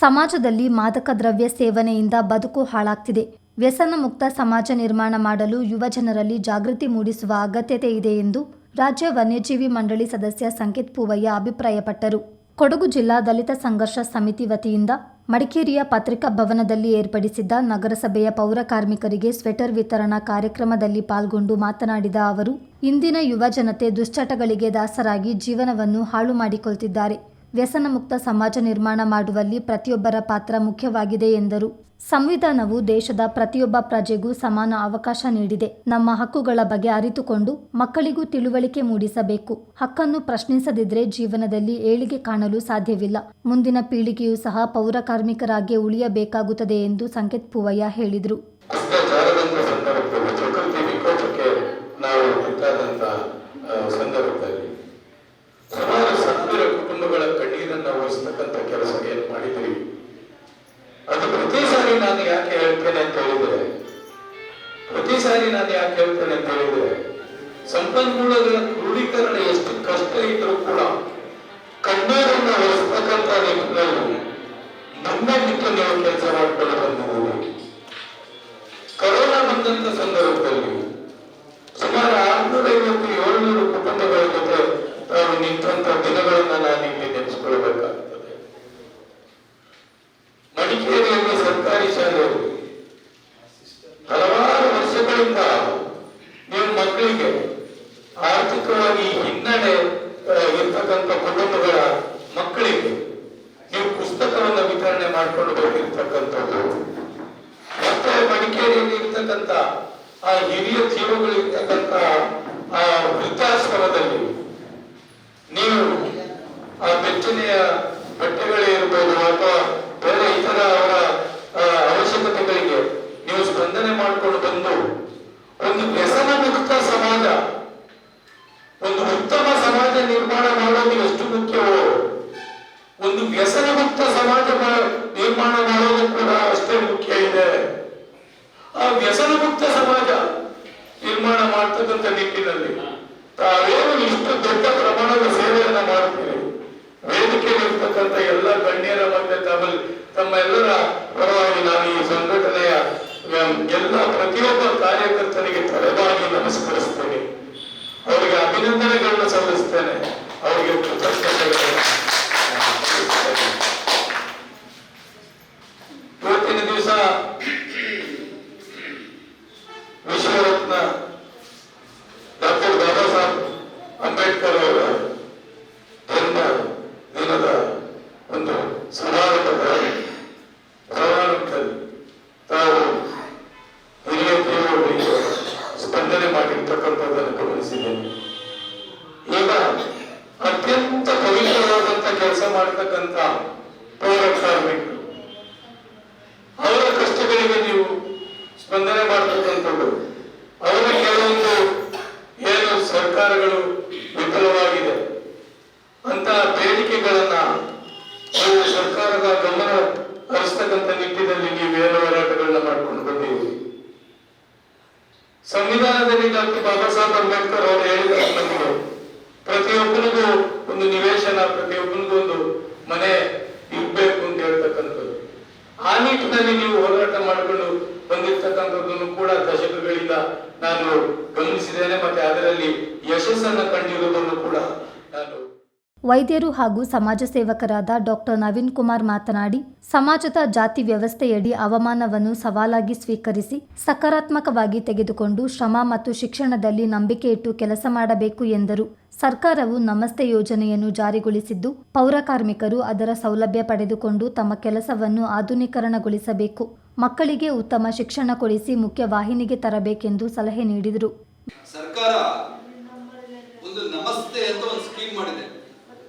ಸಮಾಜದಲ್ಲಿ ಮಾದಕ ದ್ರವ್ಯ ಸೇವನೆಯಿಂದ ಬದುಕು ಹಾಳಾಗ್ತಿದೆ. ವ್ಯಸನ ಮುಕ್ತ ಸಮಾಜ ನಿರ್ಮಾಣ ಮಾಡಲು ಯುವ ಜನರಲ್ಲಿ ಜಾಗೃತಿ ಮೂಡಿಸುವ ಅಗತ್ಯತೆ ಇದೆ ಎಂದು ರಾಜ್ಯ ವನ್ಯಜೀವಿ ಮಂಡಳಿ ಸದಸ್ಯ ಸಂಕೇತ್ ಪೂವಯ್ಯ ಅಭಿಪ್ರಾಯಪಟ್ಟರು. ಕೊಡಗು ಜಿಲ್ಲಾ ದಲಿತ ಸಂಘರ್ಷ ಸಮಿತಿ ವತಿಯಿಂದ ಮಡಿಕೇರಿಯ ಪತ್ರಿಕಾ ಭವನದಲ್ಲಿ ಏರ್ಪಡಿಸಿದ್ದ ನಗರಸಭೆಯ ಪೌರ ಕಾರ್ಮಿಕರಿಗೆ ಸ್ವೆಟರ್ ವಿತರಣಾ ಕಾರ್ಯಕ್ರಮದಲ್ಲಿ ಪಾಲ್ಗೊಂಡು ಮಾತನಾಡಿದ ಅವರು, ಇಂದಿನ ಯುವ ಜನತೆ ದುಶ್ಚಟಗಳಿಗೆ ದಾಸರಾಗಿ ಜೀವನವನ್ನು ಹಾಳು ಮಾಡಿಕೊಳ್ತಿದ್ದಾರೆ. ವ್ಯಸನ ಮುಕ್ತ ಸಮಾಜ ನಿರ್ಮಾಣ ಮಾಡುವಲ್ಲಿ ಪ್ರತಿಯೊಬ್ಬರ ಪಾತ್ರ ಮುಖ್ಯವಾಗಿದೆ ಎಂದರು. ಸಂವಿಧಾನವು ದೇಶದ ಪ್ರತಿಯೊಬ್ಬ ಪ್ರಜೆಗೂ ಸಮಾನ ಅವಕಾಶ ನೀಡಿದೆ. ನಮ್ಮ ಹಕ್ಕುಗಳ ಬಗ್ಗೆ ಅರಿತುಕೊಂಡು ಮಕ್ಕಳಿಗೂ ತಿಳುವಳಿಕೆ ಮೂಡಿಸಬೇಕು. ಹಕ್ಕನ್ನು ಪ್ರಶ್ನಿಸದಿದ್ರೆ ಜೀವನದಲ್ಲಿ ಏಳಿಗೆ ಕಾಣಲು ಸಾಧ್ಯವಿಲ್ಲ. ಮುಂದಿನ ಪೀಳಿಗೆಯೂ ಸಹ ಪೌರ ಕಾರ್ಮಿಕರಾಗಿ ಉಳಿಯಬೇಕಾಗುತ್ತದೆ ಎಂದು ಸಂಕೇತ್ ಪೂವಯ್ಯ ಹೇಳಿದರು. ಸಾರಿ ನಾನು ಯಾಕೆ ಹೇಳ್ತೇನೆ ಅಂತ ಹೇಳಿದ್ರೆ, ಸಂಪನ್ಮೂಲಗಳ ಕ್ರೋಢೀಕರಣ ಎಷ್ಟು ಕಷ್ಟ ಇದ್ರೂ ಕೂಡ ಕಣ್ಣೀರನ್ನ ಹೊರಿಸ್ತಕ್ಕಂಥ ನಿಟ್ಟಿನಲ್ಲಿ ನಮ್ಮ ಬಿಟ್ಟು ನೀವು ಕೆಲಸ ಮಾಡ್ಕೊಂಡು ಬಂದಿದ್ದೀರಿ ಕೊರೋನಾ ಬಂದಂತ ಸಂದರ್ಭದಲ್ಲಿ ಸುಮಾರು ಆರ್ನೂರ ಐವತ್ತು ಏಳ್ನೂರು ಕುಟುಂಬಗಳ ಜೊತೆ ತಾವು ನಿಂತಂತ ದಿನಗಳನ್ನ ನಾನು ಇಲ್ಲಿ ನೆನೆಸ್ಕೊಳ್ಬೇಕಾಗ್ತದೆ ಮಡಿಕೇರಿಯಲ್ಲಿ ಸರ್ಕಾರಿ ಶಾಲೆಯಲ್ಲಿ ಹಲವಾರು ವರ್ಷಗಳಿಂದ ನೀವು ಮಕ್ಕಳಿಗೆ ಆರ್ಥಿಕವಾಗಿ ಹಿನ್ನಡೆ ಆ, ಇರ್ತಕ್ಕಂಥ ಕುಟುಂಬಗಳ ಮಕ್ಕಳಿಗೆ ನೀವು ಪುಸ್ತಕವನ್ನು ವಿತರಣೆ ಮಾಡ್ಕೊಂಡು ಬಂದಿರ್ತಕ್ಕಂಥದ್ದು ಮತ್ತೆ ಮಡಿಕೇರಿಯಲ್ಲಿ ಇರ್ತಕ್ಕಂಥ ಆ ಹಿರಿಯ ಜೀವಗಳು ಇರ್ತಕ್ಕಂಥ ಆ ವೃದ್ಧಾಶ್ರಮದಲ್ಲಿ ನೀವು ಆ ಬೆಚ್ಚನೆಯ ಬಟ್ಟೆಗಳೇ ಇರ್ಬೋದು ಅಥವಾ ಬೇರೆ ಇತರ ಅವರ ಅವಶ್ಯಕತೆಗಳಿಗೆ ನೀವು ಸ್ಪಂದನೆ ಮಾಡಿಕೊಂಡು ಬಂದು ಒಂದು ವ್ಯಸನ ಮುಕ್ತ ಸಮಾಜ, ಒಂದು ಉತ್ತಮ ಸಮಾಜ ನಿರ್ಮಾಣ ಮಾಡೋದು ಎಷ್ಟು ಮುಖ್ಯವೋ ಒಂದು ವ್ಯಸನ ಮುಕ್ತ ಸಮಾಜ ಮಾ- ನಿರ್ಮಾಣ ಮಾಡೋದು ಕೂಡ ಅಷ್ಟೇ ಮುಖ್ಯ ಇದೆ ಆ ವ್ಯಸನ ಮುಕ್ತ ಸಮಾಜ ನಿರ್ಮಾಣ ಮಾಡ್ತಕ್ಕಂಥ ನಿಟ್ಟಿನಲ್ಲಿ ತಾವೇನು ಇಷ್ಟು ದೊಡ್ಡ ಪ್ರಮಾಣದ ಸೇವೆಯನ್ನ ಮಾಡ್ತೀರಿ ವೇದಿಕೆಯಲ್ಲಿರ್ತಕ್ಕಂಥ ಎಲ್ಲ ಗಣ್ಯರ ಮಧ್ಯೆ ತಮ್ಮಲ್ಲಿ ತಮ್ಮ ಎಲ್ಲರ ಪರವಾಗಿ ನಾನು ಈ ಸಂಘಟನೆಯ ಎಲ್ಲ ಪ್ರತಿಯೊಬ್ಬ ಕಾರ್ಯಕರ್ತನಿಗೆ ತಲೆಬಾಗಿ ನಮಸ್ಕರಿಸ್ತೇನೆ. ಅವರಿಗೆ ಅಭಿನಂದನೆಗಳನ್ನ ಸಲ್ಲಿಸ್ತೇನೆ. ಅವರಿಗೆ ಕೃತಜ್ಞತೆಗಳನ್ನು ಮಾಡತಕ್ಕಂಥ ಪೌರ ಕಾರ್ಮಿಕರು ಅವರ ಕಷ್ಟಗಳಿಗೆ ನೀವು ಸ್ಪಂದನೆ ಮಾಡತಕ್ಕಂಥದ್ದು ಅವರ ಕೆಲವೊಂದು ಏನು ಸರ್ಕಾರಗಳು ವಿಫಲವಾಗಿದೆ. ಅಂತ ಬೇಡಿಕೆಗಳನ್ನ ನೀವು ಸರ್ಕಾರದ ಗಮನ ಹರಿಸ್ತಕ್ಕಂಥ ನಿಟ್ಟಿನಲ್ಲಿ ನೀವೇನು ಹೋರಾಟಗಳನ್ನ ಮಾಡ್ಕೊಂಡು ಬಂದಿದ್ದೀರಿ. ಸಂವಿಧಾನದಲ್ಲಿ ಡಾಕ್ಟರ್ ಬಾಬಾ ಸಾಹೇಬ್ ಅಂಬೇಡ್ಕರ್ ಅವರು ಹೇಳಿದ ಪ್ರತಿಯೊಬ್ಬರಿಗೂ ಒಂದು ನಿವೇಶನ ಪ್ರತಿಯೊಬ್ಬರಿಗೂ ಒಂದು ಮನೆ ಇರ್ಬೇಕು ಅಂತ ಹೇಳ್ತಕ್ಕಂಥದ್ದು. ಆ ನಿಟ್ಟಿನಲ್ಲಿ ನೀವು ಹೋರಾಟ ಮಾಡಿಕೊಂಡು ಬಂದಿರ್ತಕ್ಕಂಥದ್ದನ್ನು ಕೂಡ ದಶಕಗಳಿಂದ ನಾನು ಗಮನಿಸಿದ್ದೇನೆ ಮತ್ತೆ ಅದರಲ್ಲಿ ಯಶಸ್ಸನ್ನು ಕಂಡಿರುವುದನ್ನು ಕೂಡ ನಾನು ವೈದ್ಯರು ಹಾಗೂ ಸಮಾಜ ಸೇವಕರಾದ ಡಾಕ್ಟರ್ ನವೀನ್ ಕುಮಾರ್ ಮಾತನಾಡಿ, ಸಮಾಜದ ಜಾತಿ ವ್ಯವಸ್ಥೆಯಡಿ ಅವಮಾನವನ್ನು ಸವಾಲಾಗಿ ಸ್ವೀಕರಿಸಿ ಸಕಾರಾತ್ಮಕವಾಗಿ ತೆಗೆದುಕೊಂಡು ಶ್ರಮ ಮತ್ತು ಶಿಕ್ಷಣದಲ್ಲಿ ನಂಬಿಕೆ ಇಟ್ಟು ಕೆಲಸ ಮಾಡಬೇಕು ಎಂದರು. ಸರ್ಕಾರವು ನಮಸ್ತೆ ಯೋಜನೆಯನ್ನು ಜಾರಿಗೊಳಿಸಿದ್ದು, ಪೌರ ಕಾರ್ಮಿಕರು ಅದರ ಸೌಲಭ್ಯ ಪಡೆದುಕೊಂಡು ತಮ್ಮ ಕೆಲಸವನ್ನು ಆಧುನೀಕರಣಗೊಳಿಸಬೇಕು. ಮಕ್ಕಳಿಗೆ ಉತ್ತಮ ಶಿಕ್ಷಣ ಕೊಡಿಸಿ ಮುಖ್ಯ ವಾಹಿನಿಗೆ ತರಬೇಕೆಂದು ಸಲಹೆ ನೀಡಿದರು. ಸರ್ಕಾರ ಒಂದು ನಮಸ್ತೆ ಅಂತ ಒಂದು ಸ್ಕೀಮ್ ಮಾಡಿದೆ.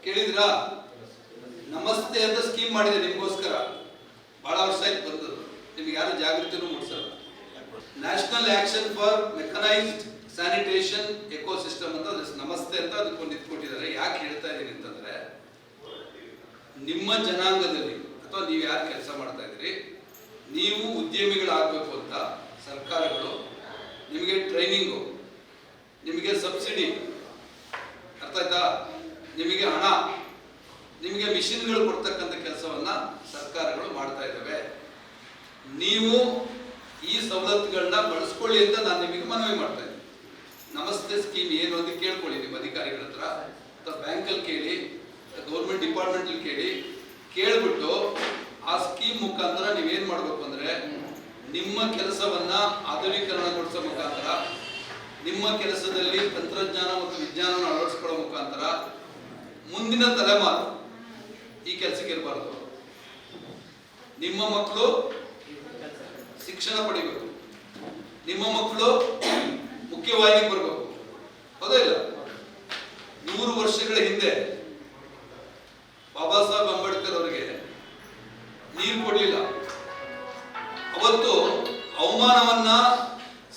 ಕೇಳಿದ್ರಾ? ನಮಸ್ತೆ ಅಂತ ಸ್ಕೀಮ್ ಮಾಡಿದೆ ನಿಮಗೋಸ್ಕರ. ಬಹಳ ವರ್ಷ ಆಯ್ತು ಬಂದದ್ದು. ನಿಮ್ಗೆ ಯಾರು ಜಾಗೃತಿನೂ ಮೂಡಿಸಲ್ಲ. National action for mechanised sanitation ecosystem ಅಂತ ನಮಸ್ತೆ ಅಂತ ಅದಕ್ಕೆ ಒಂದು ಇದ್ಕೊಟ್ಟಿದ್ದಾರೆ ಯಾಕೆ ಹೇಳ್ತಾ ಇದ್ದೀನಿ ಅಂತಂದ್ರೆ, ನಿಮ್ಮ ಜನಾಂಗದಲ್ಲಿ, ಅಥವಾ ನೀವು ಯಾರು ಕೆಲಸ ಮಾಡ್ತಾ ಇದ್ದೀರಿ, ನೀವು ಉದ್ಯಮಿಗಳಾಗಬೇಕು ಅಂತ ಸರ್ಕಾರಗಳು ನಿಮಗೆ ಟ್ರೈನಿಂಗು, ನಿಮಗೆ ಸಬ್ಸಿಡಿ, ಅರ್ಥ ಆಯ್ತಾ? ನಿಮಗೆ ಹಣ, ನಿಮಗೆ ಮಿಷಿನ್ಗಳು ಕೊಡ್ತಕ್ಕಂಥ ಕೆಲಸವನ್ನ ಸರ್ಕಾರಗಳು ಮಾಡ್ತಾ ಇದ್ದಾವೆ. ನೀವು ಈ ಸವಲತ್ತುಗಳನ್ನ ಬಳಸ್ಕೊಳ್ಳಿ ಅಂತ ನಾನು ನಿಮಗೆ ಮನವಿ ಮಾಡ್ತಾ ನಮಸ್ತೆ ಸ್ಕೀಮ್ ಏನು ಅಂತ ಕೇಳ್ಕೊಳ್ಳಿ ನಿಮ್ಮ ಅಧಿಕಾರಿಗಳ ಹತ್ರ. ಬ್ಯಾಂಕಲ್ಲಿ ಕೇಳಿ ಗೌರ್ಮೆಂಟ್ ಡಿಪಾರ್ಟ್ಮೆಂಟಲ್ಲಿ ಕೇಳಿ, ಕೇಳ್ಬಿಟ್ಟು ಆ ಸ್ಕೀಮ್ ಮುಖಾಂತರ ನೀವೇನ್ ಮಾಡ್ಬೇಕು ಅಂದ್ರೆ, ನಿಮ್ಮ ಕೆಲಸವನ್ನ ಆಧುನೀಕರಣಗೊಳಿಸೋ ಮುಖಾಂತರ, ನಿಮ್ಮ ಕೆಲಸದಲ್ಲಿ ತಂತ್ರಜ್ಞಾನ ಮತ್ತು ವಿಜ್ಞಾನವನ್ನು ಅಳವಡಿಸ್ಕೊಳ್ಳೋ ಮುಖಾಂತರ ಮುಂದಿನ ತಲೆಮಾರು ಈ ಕೆಲಸಕ್ಕೆ ಇರಬಾರ್ದು. ನಿಮ್ಮ ಮಕ್ಕಳು ಶಿಕ್ಷಣ ಪಡಿಬೇಕು. ನಿಮ್ಮ ಮಕ್ಕಳು ಮುಖ್ಯವಾಹಿನಿಗೆ ಬರಬೇಕು. ಹೌದಾ ಇಲ್ಲ? ನೂರು ವರ್ಷಗಳ ಹಿಂದೆ ಬಾಬಾ ಸಾಹೇಬ್ ಅಂಬೇಡ್ಕರ್ ಅವರಿಗೆ ನೀರು ಕೊಡಲಿಲ್ಲ. ಅವತ್ತು ಅವಮಾನವನ್ನ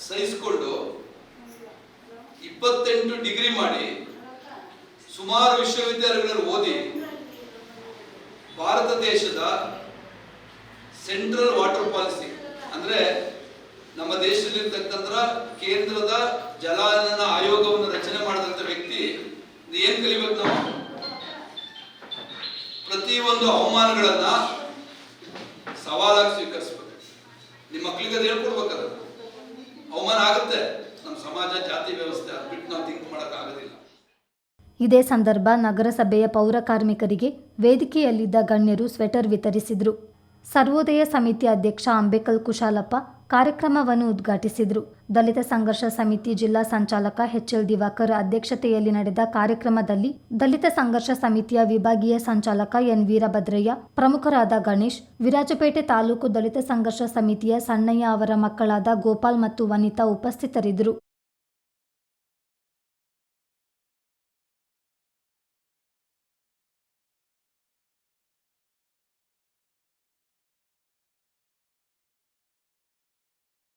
ಸಹಿಸಿಕೊಂಡು ಇಪ್ಪತ್ತೆಂಟು ಡಿಗ್ರಿ ಮಾಡಿ ಸುಮಾರು ವಿಶ್ವವಿದ್ಯಾಲಯಗಳಲ್ಲಿ ಓದಿ ಭಾರತ ದೇಶದ ಸೆಂಟ್ರಲ್ ವಾಟರ್ ಪಾಲಿಸಿ ಅಂದ್ರೆ ನಮ್ಮ ದೇಶದಲ್ಲಿರ್ತಕ್ಕಂಥ ಕೇಂದ್ರದ ಜಲಾನಯನ ಆಯೋಗವನ್ನು ರಚನೆ ಮಾಡಿದಂತ ವ್ಯಕ್ತಿ ಏನ್ ಕಲಿಬೇಕು ನಾವು? ಒಂದು ಅವಮಾನಗಳನ್ನ ಸವಾಲಾಗಿ ಸ್ವೀಕರಿಸ್ಬೇಕು. ನಿಮ್ಮ ಮಕ್ಕಳಿಗೆ ಅದು ಹೇಳ್ಕೊಡ್ಬೇಕಲ್ಲ ಅವಮಾನ ಆಗುತ್ತೆ. ನಮ್ಮ ಸಮಾಜ, ಜಾತಿ, ವ್ಯವಸ್ಥೆ ಅದು ಬಿಟ್ಟು ನಾವು ಥಿಂಕ್ ಮಾಡಕ್ ಆಗೋದಿಲ್ಲ. ಇದೇ ಸಂದರ್ಭ ನಗರಸಭೆಯ ಪೌರ ಕಾರ್ಮಿಕರಿಗೆ ವೇದಿಕೆಯಲ್ಲಿದ್ದ ಗಣ್ಯರು ಸ್ವೆಟರ್ ವಿತರಿಸಿದರು. ಸರ್ವೋದಯ ಸಮಿತಿ ಅಧ್ಯಕ್ಷ ಅಂಬೇಕಲ್ ಕುಶಾಲಪ್ಪ ಕಾರ್ಯಕ್ರಮವನ್ನು ಉದ್ಘಾಟಿಸಿದರು. ದಲಿತ ಸಂಘರ್ಷ ಸಮಿತಿ ಜಿಲ್ಲಾ ಸಂಚಾಲಕ ಎಚ್ಎಲ್ ದಿವಾಕರ್ ಅಧ್ಯಕ್ಷತೆಯಲ್ಲಿ ನಡೆದ ಕಾರ್ಯಕ್ರಮದಲ್ಲಿ ದಲಿತ ಸಂಘರ್ಷ ಸಮಿತಿಯ ವಿಭಾಗೀಯ ಸಂಚಾಲಕ ಎನ್ ವೀರಭದ್ರಯ್ಯ, ಪ್ರಮುಖರಾದ ಗಣೇಶ್, ವಿರಾಜಪೇಟೆ ತಾಲೂಕು ದಲಿತ ಸಂಘರ್ಷ ಸಮಿತಿಯ ಸಣ್ಣಯ್ಯ ಅವರ ಮಕ್ಕಳಾದ ಗೋಪಾಲ್ ಮತ್ತು ವನಿತಾ ಉಪಸ್ಥಿತರಿದ್ದರು.